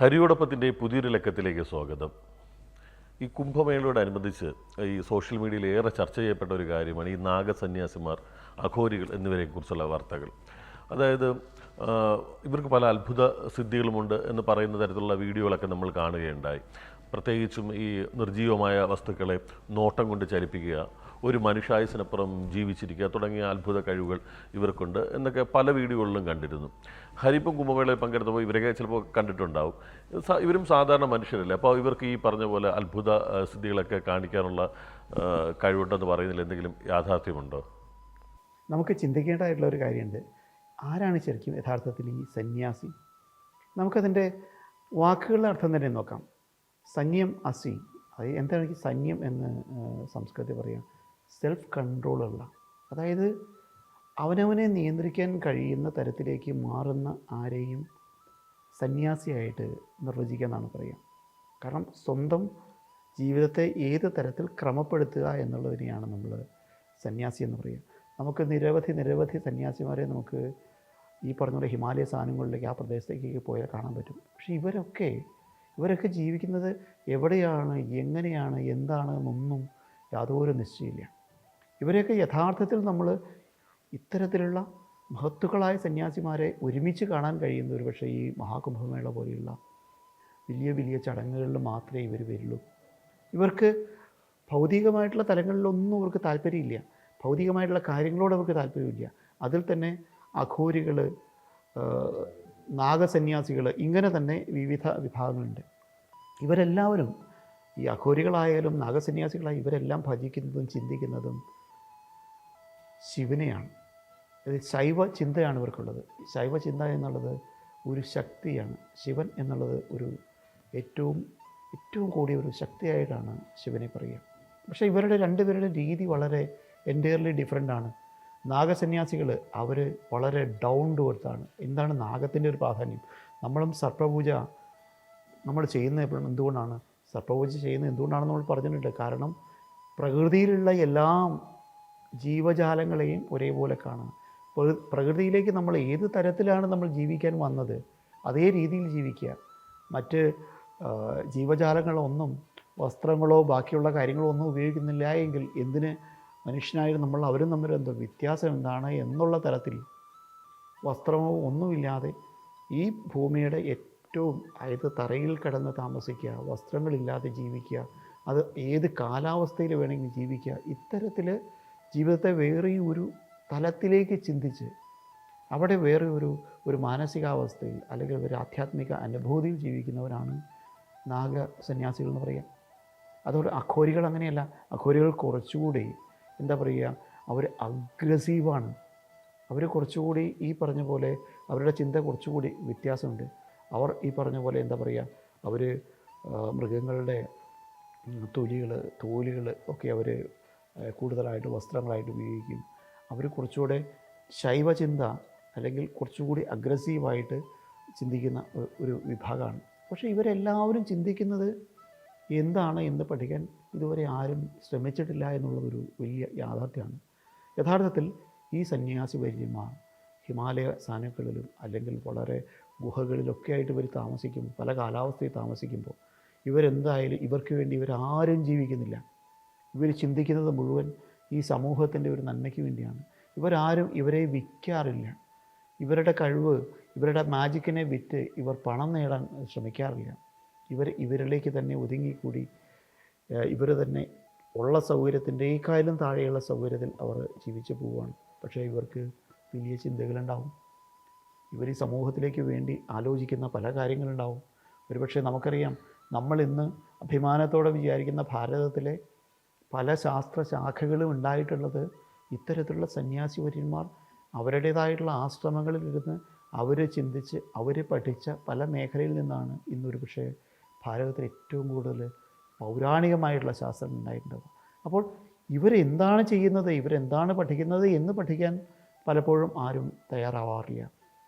ഹരിയോടൊപ്പത്തിന്റെ പുതിയൊരു ലക്കത്തിലേക്ക് സ്വാഗതം. ഈ കുംഭമേളയോടനുബന്ധിച്ച് ഈ സോഷ്യൽ മീഡിയയിൽ ഏറെ ചർച്ച ചെയ്യപ്പെട്ട ഒരു കാര്യമാണ് ഈ നാഗസന്യാസിമാർ അഘോരികൾ എന്നിവരെക്കുറിച്ചുള്ള വാർത്തകൾ. അതായത് ഇവർക്ക് പല അത്ഭുത സിദ്ധികളുമുണ്ട് എന്ന് പറയുന്ന തരത്തിലുള്ള വീഡിയോകളൊക്കെ നമ്മൾ കാണുകയുണ്ടായി. പ്രത്യേകിച്ചും ഈ നിർജീവമായ വസ്തുക്കളെ നോട്ടം കൊണ്ട് ചലിപ്പിക്കുക ഒരു മനുഷ്യായുസിനപ്പുറം ജീവിച്ചിരിക്കുക തുടങ്ങിയ അത്ഭുത കഴിവുകൾ ഇവർക്കുണ്ട് എന്നൊക്കെ പല വീഡിയോകളിലും കണ്ടിരുന്നു. ഹരിപ്പും കുംഭമേളയിൽ പങ്കെടുത്തപ്പോൾ ഇവരൊക്കെ ചിലപ്പോൾ കണ്ടിട്ടുണ്ടാവും. ഇവരും സാധാരണ മനുഷ്യരല്ലേ? അപ്പോൾ ഇവർക്ക് ഈ പറഞ്ഞ പോലെ അത്ഭുത സ്ഥിതികളൊക്കെ കാണിക്കാനുള്ള കഴിവുണ്ടെന്ന് പറയുന്നതിൽ എന്തെങ്കിലും യാഥാർത്ഥ്യമുണ്ടോ? നമുക്ക് ചിന്തിക്കേണ്ടതായിട്ടുള്ള ഒരു കാര്യമുണ്ട്. ആരാണ് ശരിക്കും യഥാർത്ഥത്തിൽ ഈ സന്യാസി? നമുക്കതിന്റെ വാക്കുകളുടെ അർത്ഥം തന്നെ നോക്കാം. സന്യം അസി. അത് എന്താണ് സന്യം എന്ന് സംസ്കൃതി പറയാം സെൽഫ് കൺട്രോളുള്ള അതായത് അവനവനെ നിയന്ത്രിക്കാൻ കഴിയുന്ന തരത്തിലേക്ക് മാറുന്ന ആരെയും സന്യാസിയായിട്ട് നിർവചിക്കാമെന്നാണ് പറയുക കാരണം സ്വന്തം ജീവിതത്തെ ഏത് തരത്തിൽ ക്രമപ്പെടുത്തുക എന്നുള്ളതിനെയാണ് നമ്മൾ സന്യാസി എന്ന് പറയുക നമുക്ക് നിരവധി നിരവധി സന്യാസിമാരെ നമുക്ക് ഈ പറഞ്ഞ പോലെ ഹിമാലയ സാധനങ്ങളിലേക്ക് ആ പ്രദേശത്തേക്ക് പോയാൽ കാണാൻ പറ്റും. പക്ഷേ ഇവരൊക്കെ ഇവരൊക്കെ ജീവിക്കുന്നത് എവിടെയാണ് എങ്ങനെയാണ് എന്താണ് എന്നൊന്നും യാതൊരു നിശ്ചയമില്ല ഇവരെയൊക്കെ യഥാർത്ഥത്തിൽ നമ്മൾ ഇത്തരത്തിലുള്ള മഹത്തുക്കളായ സന്യാസിമാരെ ഒരുമിച്ച് കാണാൻ കഴിയുന്ന ഒരു പക്ഷേ ഈ മഹാകുംഭമേള പോലെയുള്ള വലിയ വലിയ ചടങ്ങുകളിൽ മാത്രമേ ഇവർ വരുള്ളൂ. ഇവർക്ക് ഭൗതികമായിട്ടുള്ള തലങ്ങളിലൊന്നും ഇവർക്ക് താല്പര്യമില്ല. ഭൗതികമായിട്ടുള്ള കാര്യങ്ങളോട് അവർക്ക് താല്പര്യമില്ല. അതിൽ തന്നെ അഘോരികൾ നാഗസന്യാസികൾ ഇങ്ങനെ തന്നെ വിവിധ വിഭാഗങ്ങളുണ്ട്. ഇവരെല്ലാവരും ഈ അഘോരികളായാലും നാഗസന്യാസികളായാലും ഇവരെല്ലാം ഭജിക്കുന്നതും ചിന്തിക്കുന്നതും ശിവനെയാണ്. അത് ശൈവ ചിന്തയാണ് ഇവർക്കുള്ളത്. ശൈവ ചിന്ത എന്നുള്ളത് ഒരു ശക്തിയാണ്. ശിവൻ എന്നുള്ളത് ഒരു ഏറ്റവും ഏറ്റവും കൂടിയ ഒരു ശക്തിയായിട്ടാണ് ശിവനെ പറയുക. പക്ഷേ ഇവരുടെ രണ്ടുപേരുടെ രീതി വളരെ എന്റയർലി ഡിഫറെന്റ് ആണ്. നാഗസന്യാസികൾ അവർ വളരെ ഡൗൺ ടു എർത്താണ് എന്താണ് നാഗത്തിന്റെ ഒരു പ്രാധാന്യം? നമ്മളും സർപ്പപൂജ നമ്മൾ ചെയ്യുന്നത് എപ്പോഴും എന്തുകൊണ്ടാണ്? സർപ്പപൂജ ചെയ്യുന്നത് എന്തുകൊണ്ടാണെന്ന് നമ്മൾ പറഞ്ഞിട്ടുണ്ട്. കാരണം പ്രകൃതിയിലുള്ള എല്ലാ ജീവജാലങ്ങളെയും ഒരേപോലെ കാണണം. പ്രകൃതിയിലേക്ക് നമ്മൾ ഏത് തരത്തിലാണ് നമ്മൾ ജീവിക്കാൻ വന്നത് അതേ രീതിയിൽ ജീവിക്കുക. മറ്റ് ജീവജാലങ്ങളൊന്നും വസ്ത്രങ്ങളോ ബാക്കിയുള്ള കാര്യങ്ങളോ ഒന്നും ഉപയോഗിക്കുന്നില്ല എങ്കിൽ എന്തിന് മനുഷ്യനായ നമ്മൾ അവരും തമ്മിൽ എന്തോ വ്യത്യാസം എന്താണ് എന്നുള്ള തരത്തിൽ വസ്ത്രമോ ഒന്നുമില്ലാതെ ഈ ഭൂമിയുടെ ഏറ്റവും അതായത് തറയിൽ കിടന്ന് താമസിക്കുക വസ്ത്രങ്ങളില്ലാതെ ജീവിക്കുക അത് ഏത് കാലാവസ്ഥയിൽ വേണമെങ്കിലും ജീവിക്കുക ഇത്തരത്തിൽ ജീവിതത്തെ വേറെ ഒരു തലത്തിലേക്ക് ചിന്തിച്ച് അവിടെ വേറെ ഒരു ഒരു മാനസികാവസ്ഥയിൽ അല്ലെങ്കിൽ ഒരു ആധ്യാത്മിക അനുഭൂതിയിൽ ജീവിക്കുന്നവരാണ് നാഗ സന്യാസികൾ എന്ന് പറയുക അതുകൊണ്ട് അഘോരികൾ അങ്ങനെയല്ല. അഘോരികൾ കുറച്ചുകൂടി എന്താ പറയുക അവർ അഗ്രസീവാണ് അവർ കുറച്ചുകൂടി ഈ പറഞ്ഞ പോലെ അവരുടെ ചിന്ത കുറച്ചുകൂടി വ്യത്യാസമുണ്ട്. അവർ ഈ പറഞ്ഞ പോലെ എന്താ പറയുക അവർ മൃഗങ്ങളുടെ തൊലികൾ തോലുകൾ ഒക്കെ അവർ കൂടുതലായിട്ട് വസ്ത്രങ്ങളായിട്ട് ഉപയോഗിക്കും. അവർ കുറച്ചുകൂടെ ശൈവചിന്ത അല്ലെങ്കിൽ കുറച്ചുകൂടി അഗ്രസീവായിട്ട് ചിന്തിക്കുന്ന ഒരു വിഭാഗമാണ്. പക്ഷേ ഇവരെല്ലാവരും ചിന്തിക്കുന്നത് എന്താണ് എന്ന് പഠിക്കാൻ ഇതുവരെ ആരും ശ്രമിച്ചിട്ടില്ല എന്നുള്ളതൊരു വലിയ യാഥാർത്ഥ്യമാണ്. യഥാർത്ഥത്തിൽ ഈ സന്യാസി വര്യന്മാർ ഹിമാലയ സാനുക്കളിലും അല്ലെങ്കിൽ വളരെ ഗുഹകളിലൊക്കെ ആയിട്ട് ഇവർ താമസിക്കുമ്പോൾ പല കാലാവസ്ഥയിൽ താമസിക്കുമ്പോൾ ഇവരെന്തായാലും ഇവർക്ക് വേണ്ടി ഇവരാരും ജീവിക്കുന്നില്ല. ഇവർ ചിന്തിക്കുന്നത് മുഴുവൻ ഈ സമൂഹത്തിന്റെ ഒരു നന്മയ്ക്ക് വേണ്ടിയാണ്. ഇവരാരും ഇവരെ വിൽക്കാറില്ല. ഇവരുടെ കഴിവ് ഇവരുടെ മാജിക്കിനെ വിറ്റ് ഇവർ പണം നേടാൻ ശ്രമിക്കാറില്ല. ഇവർ ഇവരിലേക്ക് തന്നെ ഒതുങ്ങിക്കൂടി. ഇവർ തന്നെ ഉള്ള സൗകര്യത്തിന്റെക്കാളും താഴെയുള്ള സൗകര്യത്തിൽ അവർ ജീവിച്ചു പോവുകയാണ്. പക്ഷേ ഇവർക്ക് വലിയ ചിന്തകളുണ്ടാവും. ഇവർ ഈ സമൂഹത്തിലേക്ക് വേണ്ടി ആലോചിക്കുന്ന പല കാര്യങ്ങളുണ്ടാവും. ഒരുപക്ഷെ നമുക്കറിയാം നമ്മളിന്ന് അഭിമാനത്തോടെ വിചാരിക്കുന്ന ഭാരതത്തിലെ പല ശാസ്ത്രശാഖകളും ഉണ്ടായിട്ടുള്ളത് ഇത്തരത്തിലുള്ള സന്യാസിവര്യന്മാർ അവരുടേതായിട്ടുള്ള ആശ്രമങ്ങളിൽ ഇരുന്ന് അവർ ചിന്തിച്ച് അവർ പഠിച്ച പല മേഖലയിൽ നിന്നാണ് ഇന്നൊരു പക്ഷേ ഭാരതത്തിൽ ഏറ്റവും കൂടുതൽ പൗരാണികമായിട്ടുള്ള ശാസ്ത്രം ഉണ്ടായിട്ടുണ്ടാവുക അപ്പോൾ ഇവരെന്താണ് ചെയ്യുന്നത്? ഇവരെന്താണ് പഠിക്കുന്നത് എന്ന് പഠിക്കാൻ പലപ്പോഴും ആരും തയ്യാറാവാറില്ല.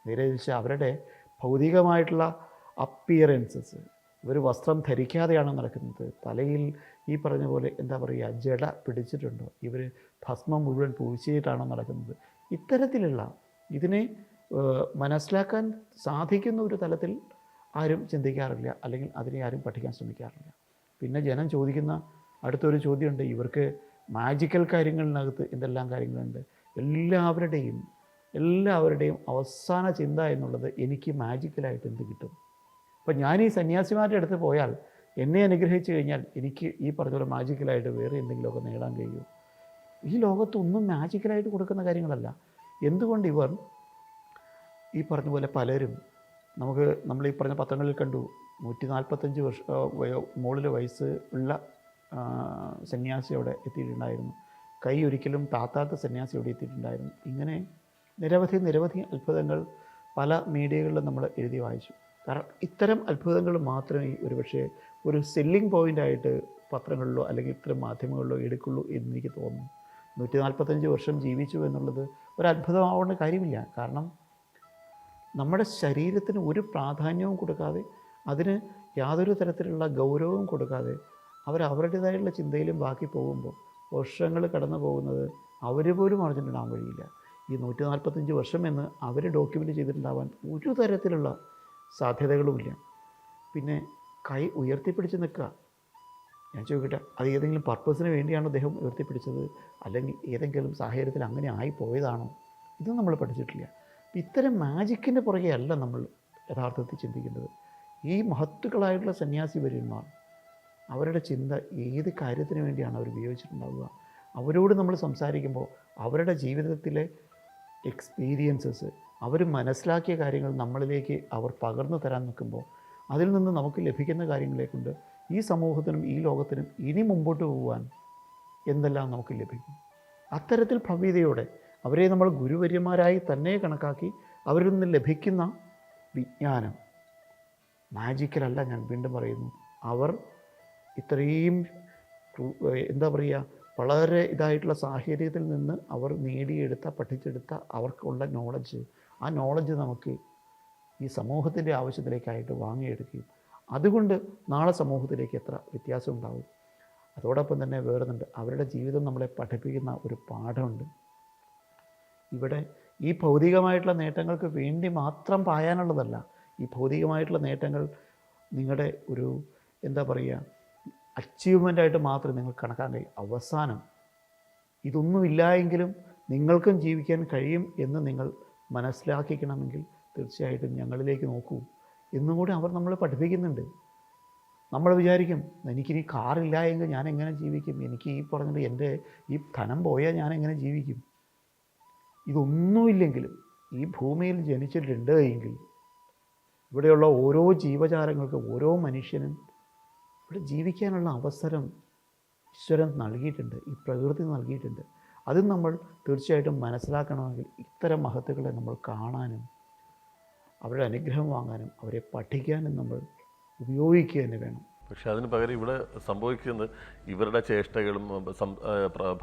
നേരെ തിരിച്ച് അവരുടെ ഭൗതികമായിട്ടുള്ള അപ്പിയറൻസസ് ഇവർ വസ്ത്രം ധരിക്കാതെയാണ് നടക്കുന്നത്. തലയിൽ ഈ പറഞ്ഞ പോലെ എന്താ പറയുക ജട പിടിച്ചിട്ടുണ്ടോ? ഇവർ ഭസ്മം മുഴുവൻ പൂശിയിട്ടാണ് നടക്കുന്നത്? ഇത്തരത്തിലുള്ള ഇതിനെ മനസ്സിലാക്കാൻ സാധിക്കുന്ന ഒരു തലത്തിൽ ആരും ചിന്തിക്കാറില്ല. അല്ലെങ്കിൽ അതിനെ ആരും പഠിക്കാൻ ശ്രമിക്കാറില്ല. പിന്നെ ജനം ചോദിക്കുന്ന അടുത്തൊരു ചോദ്യമുണ്ട്. ഇവർക്ക് മാജിക്കൽ കാര്യങ്ങളിനകത്ത് എന്തെല്ലാം കാര്യങ്ങളുണ്ട്? എല്ലാവരുടെയും എല്ലാവരുടെയും അവസാന ചിന്ത എന്നുള്ളത് എനിക്ക് മാജിക്കലായിട്ട് എന്ത് കിട്ടും? അപ്പം ഞാൻ ഈ സന്യാസിമാരുടെ അടുത്ത് പോയാൽ എന്നെ അനുഗ്രഹിച്ചു കഴിഞ്ഞാൽ എനിക്ക് ഈ പറഞ്ഞ പോലെ മാജിക്കലായിട്ട് വേറെ എന്തെങ്കിലുമൊക്കെ നേടാൻ കഴിയും. ഈ ലോകത്തൊന്നും മാജിക്കലായിട്ട് കൊടുക്കുന്ന കാര്യങ്ങളല്ല. എന്തുകൊണ്ട് ഇവർ ഈ പറഞ്ഞ പോലെ പലരും നമുക്ക് നമ്മൾ ഈ പറഞ്ഞ പത്രങ്ങളിൽ കണ്ടു നൂറ്റി നാൽപ്പത്തഞ്ച് വർഷ മുകളിൽ വയസ്സ് ഉള്ള സന്യാസി അവിടെ എത്തിയിട്ടുണ്ടായിരുന്നു. കൈ ഒരിക്കലും താത്താത്ത സന്യാസി അവിടെ എത്തിയിട്ടുണ്ടായിരുന്നു. ഇങ്ങനെ നിരവധി നിരവധി അത്ഭുതങ്ങൾ പല മീഡിയകളിലും നമ്മൾ എഴുതി വായിച്ചു. കാരണം ഇത്തരം അത്ഭുതങ്ങൾ മാത്രമേ ഒരുപക്ഷെ ഒരു സെല്ലിംഗ് പോയിന്റായിട്ട് പത്രങ്ങളിലോ അല്ലെങ്കിൽ ഇത്തരം മാധ്യമങ്ങളിലോ എടുക്കുള്ളൂ എന്ന് എനിക്ക് തോന്നുന്നു. നൂറ്റി നാൽപ്പത്തഞ്ച് വർഷം ജീവിച്ചു എന്നുള്ളത് ഒരു അത്ഭുതമാവേണ്ട കാര്യമില്ല. കാരണം നമ്മുടെ ശരീരത്തിന് ഒരു പ്രാധാന്യവും കൊടുക്കാതെ അതിന് യാതൊരു തരത്തിലുള്ള ഗൗരവവും കൊടുക്കാതെ അവർ അവരുടേതായിട്ടുള്ള ചിന്തയിലും ബാക്കി പോകുമ്പോൾ വർഷങ്ങൾ കടന്നു പോകുന്നത് അവർ പോലും അറിഞ്ഞിട്ടുണ്ടാകാൻ വഴിയില്ല. ഈ നൂറ്റി നാൽപ്പത്തഞ്ച് വർഷം എന്ന് അവർ ഡോക്യുമെന്റ് ചെയ്തിട്ടുണ്ടാവാൻ ഒരു തരത്തിലുള്ള സാധ്യതകളുമില്ല. പിന്നെ കൈ ഉയർത്തിപ്പിടിച്ച് നിൽക്കുക. ഞാൻ ചോദിക്കട്ടെ അത് ഏതെങ്കിലും പർപ്പസിന് വേണ്ടിയാണോ അദ്ദേഹം ഉയർത്തിപ്പിടിച്ചത്? അല്ലെങ്കിൽ ഏതെങ്കിലും സാഹചര്യത്തിൽ അങ്ങനെ ആയിപ്പോയതാണോ? ഇതൊന്നും നമ്മൾ പഠിച്ചിട്ടില്ല. ഇത്തരം മാജിക്കിന്റെ പുറകെ അല്ല നമ്മൾ യഥാർത്ഥത്തിൽ ചിന്തിക്കുന്നത് ഈ മഹത്തുക്കളായിട്ടുള്ള സന്യാസി വര്യന്മാർ അവരുടെ ചിന്ത ഏത് കാര്യത്തിന് വേണ്ടിയാണ് അവർ ഉപയോഗിച്ചിട്ടുണ്ടാവുക? അവരോട് നമ്മൾ സംസാരിക്കുമ്പോൾ അവരുടെ ജീവിതത്തിലെ എക്സ്പീരിയൻസസ് അവർ മനസ്സിലാക്കിയ കാര്യങ്ങൾ നമ്മളിലേക്ക് അവർ പകർന്നു തരാൻ നിൽക്കുമ്പോൾ അതിൽ നിന്ന് നമുക്ക് ലഭിക്കുന്ന കാര്യങ്ങളെ കൊണ്ട് ഈ സമൂഹത്തിനും ഈ ലോകത്തിനും ഇനി മുമ്പോട്ട് പോകാൻ എന്തെല്ലാം നമുക്ക് ലഭിക്കും. അത്തരത്തിൽ ഭവ്യതയോടെ അവരെ നമ്മൾ ഗുരുവര്യന്മാരായി തന്നെ കണക്കാക്കി അവരിൽ നിന്ന് ലഭിക്കുന്ന വിജ്ഞാനം. മാജിക്കലല്ല ഞാൻ വീണ്ടും പറയുന്നു. അവർ ഇത്രയും എന്താ പറയുക വളരെ ഇതായിട്ടുള്ള സാഹചര്യത്തിൽ നിന്ന് അവർ നേടിയെടുത്ത പഠിച്ചെടുത്ത അവർക്കുള്ള നോളജ് ആ നോളജ് നമുക്ക് ഈ സമൂഹത്തിന്റെ ആവശ്യത്തിലേക്കായിട്ട് വാങ്ങിയെടുക്കുകയും അതുകൊണ്ട് നാളെ സമൂഹത്തിലേക്ക് എത്ര വ്യത്യാസം ഉണ്ടാവും അതോടൊപ്പം തന്നെ വേറൊന്നുണ്ട്. അവരുടെ ജീവിതം നമ്മളെ പഠിപ്പിക്കുന്ന ഒരു പാഠമുണ്ട്. ഇവിടെ ഈ ഭൗതികമായിട്ടുള്ള നേട്ടങ്ങൾക്ക് വേണ്ടി മാത്രം പായാനുള്ളതല്ല ഈ ഭൗതികമായിട്ടുള്ള നേട്ടങ്ങൾ നിങ്ങളുടെ ഒരു എന്താ പറയുക അച്ചീവ്മെന്റായിട്ട് മാത്രം നിങ്ങൾ കണക്കാൻ കഴിയും. അവസാനം ഇതൊന്നുമില്ല എങ്കിലും നിങ്ങൾക്കും ജീവിക്കാൻ കഴിയും എന്ന് നിങ്ങൾ മനസ്സിലാക്കിക്കണമെങ്കിൽ തീർച്ചയായിട്ടും ഞങ്ങളിലേക്ക് നോക്കൂ. എന്നും കൂടി അവർ നമ്മളെ പഠിപ്പിക്കുന്നുണ്ട്. നമ്മൾ വിചാരിക്കും എനിക്കിനി കാറില്ല എങ്കിൽ ഞാൻ എങ്ങനെ ജീവിക്കും? എനിക്ക് ഈ പറഞ്ഞത് എന്റെ ഈ ധനം പോയാൽ ഞാൻ എങ്ങനെ ജീവിക്കും? ഇതൊന്നുമില്ലെങ്കിലും ഈ ഭൂമിയിൽ ജനിച്ചിട്ടുണ്ട് എങ്കിൽ ഇവിടെയുള്ള ഓരോ ജീവജാലങ്ങൾക്കും ഓരോ മനുഷ്യനും ഇവിടെ ജീവിക്കാനുള്ള അവസരം ഈശ്വരൻ നൽകിയിട്ടുണ്ട്. ഈ പ്രകൃതി നൽകിയിട്ടുണ്ട്. അത് നമ്മൾ തീർച്ചയായിട്ടും മനസ്സിലാക്കണമെങ്കിൽ ഇത്തരം മഹത്തുക്കളെ നമ്മൾ കാണാനും അവരുടെ അനുഗ്രഹം വാങ്ങാനും അവരെ പഠിക്കാനും നമ്മൾ ഉപയോഗിക്കുക തന്നെ വേണം. പക്ഷെ അതിന് പകരം ഇവിടെ സംഭവിക്കുന്നത് ഇവരുടെ ചേഷ്ടകളും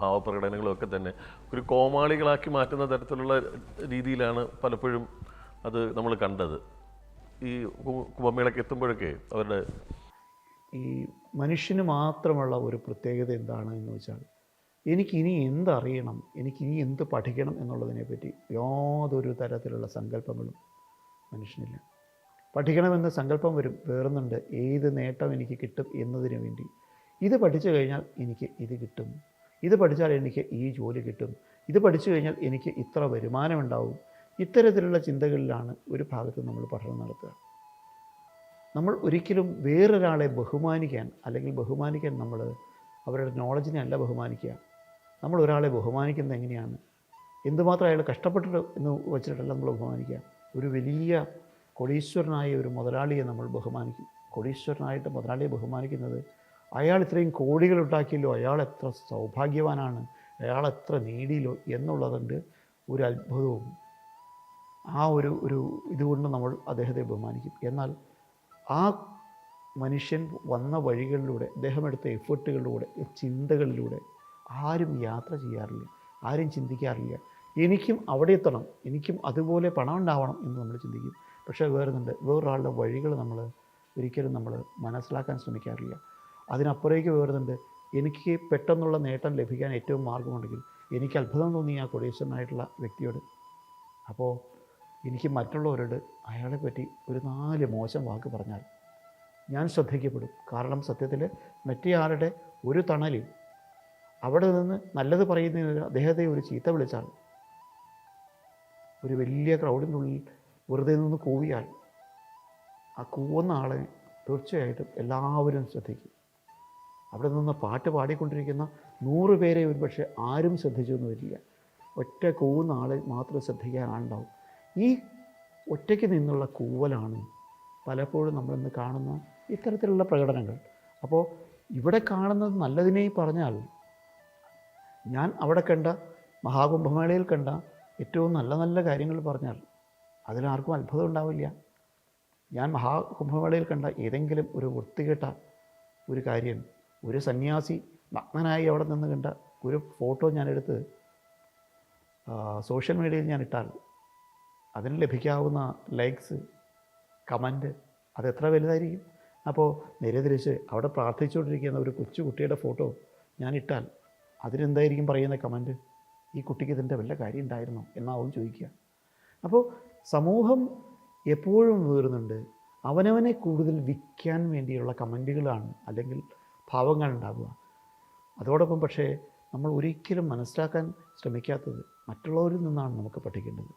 ഭാവപ്രകടനങ്ങളും ഒക്കെ തന്നെ ഒരു കോമാളികളാക്കി മാറ്റുന്ന തരത്തിലുള്ള രീതിയിലാണ് പലപ്പോഴും അത് നമ്മൾ കണ്ടത്. ഈ കുംഭമേളയ്ക്ക് എത്തുമ്പോഴൊക്കെ അവരുടെ ഈ മനുഷ്യന് മാത്രമുള്ള ഒരു പ്രത്യേകത എന്താണ് എന്ന് വെച്ചാൽ എനിക്കിനി എന്തറിയണം? എനിക്കിനി എന്ത് പഠിക്കണം എന്നുള്ളതിനെപ്പറ്റി യാതൊരു തരത്തിലുള്ള സങ്കല്പങ്ങളും മനുഷ്യനില്ല. പഠിക്കണമെന്ന സങ്കല്പം വരും വേറുന്നുണ്ട്. ഏത് നേട്ടം എനിക്ക് കിട്ടും എന്നതിനു വേണ്ടി. ഇത് പഠിച്ചു കഴിഞ്ഞാൽ എനിക്ക് ഇത് കിട്ടും. ഇത് പഠിച്ചാൽ എനിക്ക് ഈ ജോലി കിട്ടും. ഇത് പഠിച്ചു കഴിഞ്ഞാൽ എനിക്ക് ഇത്ര വരുമാനമുണ്ടാവും ഇത്തരത്തിലുള്ള ചിന്തകളിലാണ് ഒരു ഭാഗത്ത് നമ്മൾ പഠനം നടത്തുക. നമ്മൾ ഒരിക്കലും വേറൊരാളെ ബഹുമാനിക്കാൻ അല്ലെങ്കിൽ ബഹുമാനിക്കാൻ നമ്മൾ അവരുടെ നോളജിനെ അല്ല ബഹുമാനിക്കുക. നമ്മൾ ഒരാളെ ബഹുമാനിക്കുന്നത് എങ്ങനെയാണ്? എന്തുമാത്രം അയാൾ കഷ്ടപ്പെട്ടിട്ട് എന്ന് വെച്ചിട്ടല്ല നമ്മൾ ബഹുമാനിക്കുക. ഒരു വലിയ കൊടീശ്വരനായ ഒരു മുതലാളിയെ നമ്മൾ ബഹുമാനിക്കും. കൊടീശ്വരനായിട്ട് മുതലാളിയെ ബഹുമാനിക്കുന്നത് അയാൾ ഇത്രയും കോടികൾ ഉണ്ടാക്കിയല്ലോ അയാൾ എത്ര സൗഭാഗ്യവാനാണ് അയാൾ എത്ര നേടിയല്ലോ എന്നുള്ളതുണ്ട് ഒരു അത്ഭുതവും ആ ഒരു ഒരു ഇതുകൊണ്ട് നമ്മൾ അദ്ദേഹത്തെ ബഹുമാനിക്കും. എന്നാൽ ആ മനുഷ്യൻ വന്ന വഴികളിലൂടെ അദ്ദേഹം എടുത്ത എഫേർട്ടുകളിലൂടെ ചിന്തകളിലൂടെ ആരും യാത്ര ചെയ്യാറില്ല ആരും ചിന്തിക്കാറില്ല. എനിക്കും അവിടെ എത്തണം എനിക്കും അതുപോലെ പണം ഉണ്ടാവണം എന്ന് നമ്മൾ ചിന്തിക്കും. പക്ഷേ വേറൊന്നുണ്ട് വേറൊരാളുടെ വഴികൾ നമ്മൾ ഒരിക്കലും നമ്മൾ മനസ്സിലാക്കാൻ ശ്രമിക്കാറില്ല. അതിനപ്പുറേക്ക് വേറുന്നുണ്ട് എനിക്ക് പെട്ടെന്നുള്ള നേട്ടം ലഭിക്കാൻ ഏറ്റവും മാർഗമുണ്ടെങ്കിൽ എനിക്ക് അത്ഭുതം തോന്നി ആ കൊടീശ്വരനായിട്ടുള്ള വ്യക്തിയോട് അപ്പോൾ എനിക്ക് മറ്റുള്ളവരോട് അയാളെ പറ്റി ഒരു നാല് മോശം വാക്ക് പറഞ്ഞാൽ ഞാൻ ശ്രദ്ധിക്കപ്പെടും. കാരണം സത്യത്തിൽ മറ്റേയാളുടെ ഒരു തണലിൽ അവിടെ നിന്ന് നല്ലത് പറയുന്നതിന് അദ്ദേഹത്തെ ഒരു ചീത്ത വിളിച്ചാൽ ഒരു വലിയ ക്രൗഡിന്റെ ഉള്ളിൽ വെറുതെ നിന്ന് കൂവിയാൽ ആ കൂവുന്ന ആളെ തീർച്ചയായിട്ടും എല്ലാവരും ശ്രദ്ധിക്കും. അവിടെ നിന്ന് പാട്ട് പാടിക്കൊണ്ടിരിക്കുന്ന നൂറ് പേരെ ഒരുപക്ഷെ ആരും ശ്രദ്ധിച്ചു എന്ന് വരില്ല. ഒറ്റ കൂവുന്ന ആളെ മാത്രം ശ്രദ്ധിക്കാൻ ആളുണ്ടാവും ഈ ഒറ്റയ്ക്ക് നിന്നുള്ള കൂവലാണ് പലപ്പോഴും നമ്മളിന്ന് കാണുന്ന ഇത്തരത്തിലുള്ള പ്രകടനങ്ങൾ. അപ്പോൾ ഇവിടെ കാണുന്നത് നല്ലതിനെ പറഞ്ഞാൽ ഞാൻ അവിടെ കണ്ട മഹാകുംഭമേളയിൽ കണ്ട ഏറ്റവും നല്ല നല്ല കാര്യങ്ങൾ പറഞ്ഞാൽ അതിലാർക്കും അത്ഭുതം ഉണ്ടാവില്ല. ഞാൻ മഹാകുംഭമേളയിൽ കണ്ട ഏതെങ്കിലും ഒരു വൃത്തികെട്ട ഒരു കാര്യം ഒരു സന്യാസി നഗ്നനായി അവിടെ നിന്ന് കണ്ട ഒരു ഫോട്ടോ ഞാനെടുത്ത് സോഷ്യൽ മീഡിയയിൽ ഞാൻ ഇട്ടാൽ അതിന് ലഭിക്കാവുന്ന ലൈക്സ് കമന്റ് അത് എത്ര വലുതായിരിക്കും? അപ്പോൾ നേരെ തിരിച്ച് അവിടെ പ്രാർത്ഥിച്ചുകൊണ്ടിരിക്കുന്ന ഒരു കൊച്ചു കുട്ടിയുടെ ഫോട്ടോ ഞാൻ ഇട്ടാൽ അതിനെന്തായിരിക്കും പറയുന്ന കമന്റ്? ഈ കുട്ടിക്ക് ഇതിന്റെ വല്ല കാര്യം ഉണ്ടായിരുന്നോ? എന്നാവും ചോദിക്കുക. അപ്പോൾ സമൂഹം എപ്പോഴും വീറുന്നുണ്ട് അവനവനെ കൂടുതൽ വിൽക്കാൻ വേണ്ടിയുള്ള കമന്റുകളാണ് അല്ലെങ്കിൽ ഭാവങ്ങൾ ഉണ്ടാവുക. അതോടൊപ്പം പക്ഷേ നമ്മൾ ഒരിക്കലും മനസ്സിലാക്കാൻ ശ്രമിക്കാത്തത് മറ്റുള്ളവരിൽ നിന്നാണ് നമുക്ക് പഠിക്കേണ്ടത്.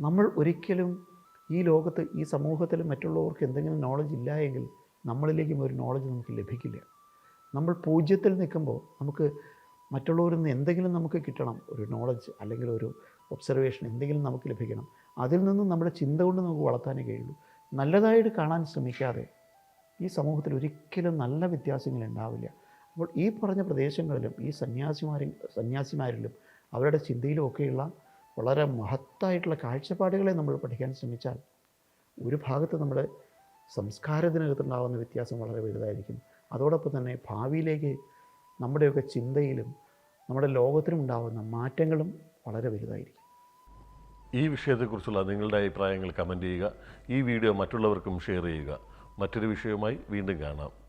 നമ്മൾ ഒരിക്കലും ഈ ലോകത്ത് ഈ സമൂഹത്തിൽ മറ്റുള്ളവർക്ക് എന്തെങ്കിലും നോളജ് ഇല്ല എങ്കിൽ നമ്മളിലേക്കും ഒരു നോളജ് നമുക്ക് ലഭിക്കില്ല. നമ്മൾ പൂജ്യത്തിൽ നിൽക്കുമ്പോൾ നമുക്ക് മറ്റുള്ളവരിൽ നിന്ന് എന്തെങ്കിലും നമുക്ക് കിട്ടണം. ഒരു നോളജ് അല്ലെങ്കിൽ ഒരു ഒബ്സർവേഷൻ എന്തെങ്കിലും നമുക്ക് ലഭിക്കണം. അതിൽ നിന്നും നമ്മുടെ ചിന്ത കൊണ്ട് നമുക്ക് വളർത്താനേ കഴിയുള്ളൂ. നല്ലതായിട്ട് കാണാൻ ശ്രമിക്കാതെ ഈ സമൂഹത്തിൽ ഒരിക്കലും നല്ല വ്യത്യാസങ്ങൾ ഉണ്ടാവില്ല. അപ്പോൾ ഈ പറഞ്ഞ പ്രദേശങ്ങളിലും ഈ സന്യാസിമാരും സന്യാസിമാരിലും അവരുടെ ചിന്തയിലും ഒക്കെയുള്ള വളരെ മഹത്തായിട്ടുള്ള കാഴ്ചപ്പാടുകളെ നമ്മൾ പഠിക്കാൻ ശ്രമിച്ചാൽ ഒരു ഭാഗത്ത് നമ്മുടെ സംസ്കാരത്തിനകത്തുണ്ടാകുന്ന വ്യത്യാസം വളരെ വലുതായിരിക്കും. അതോടൊപ്പം തന്നെ ഭാവിയിലേക്ക് നമ്മുടെയൊക്കെ ചിന്തയിലും നമ്മുടെ ലോകത്തിലും ഉണ്ടാകുന്ന മാറ്റങ്ങളും വളരെ വലുതായിരിക്കും. ഈ വിഷയത്തെക്കുറിച്ചുള്ള നിങ്ങളുടെ അഭിപ്രായങ്ങൾ കമന്റ് ചെയ്യുക ഈ വീഡിയോ മറ്റുള്ളവർക്കും ഷെയർ ചെയ്യുക. മറ്റൊരു വിഷയവുമായി വീണ്ടും കാണാം.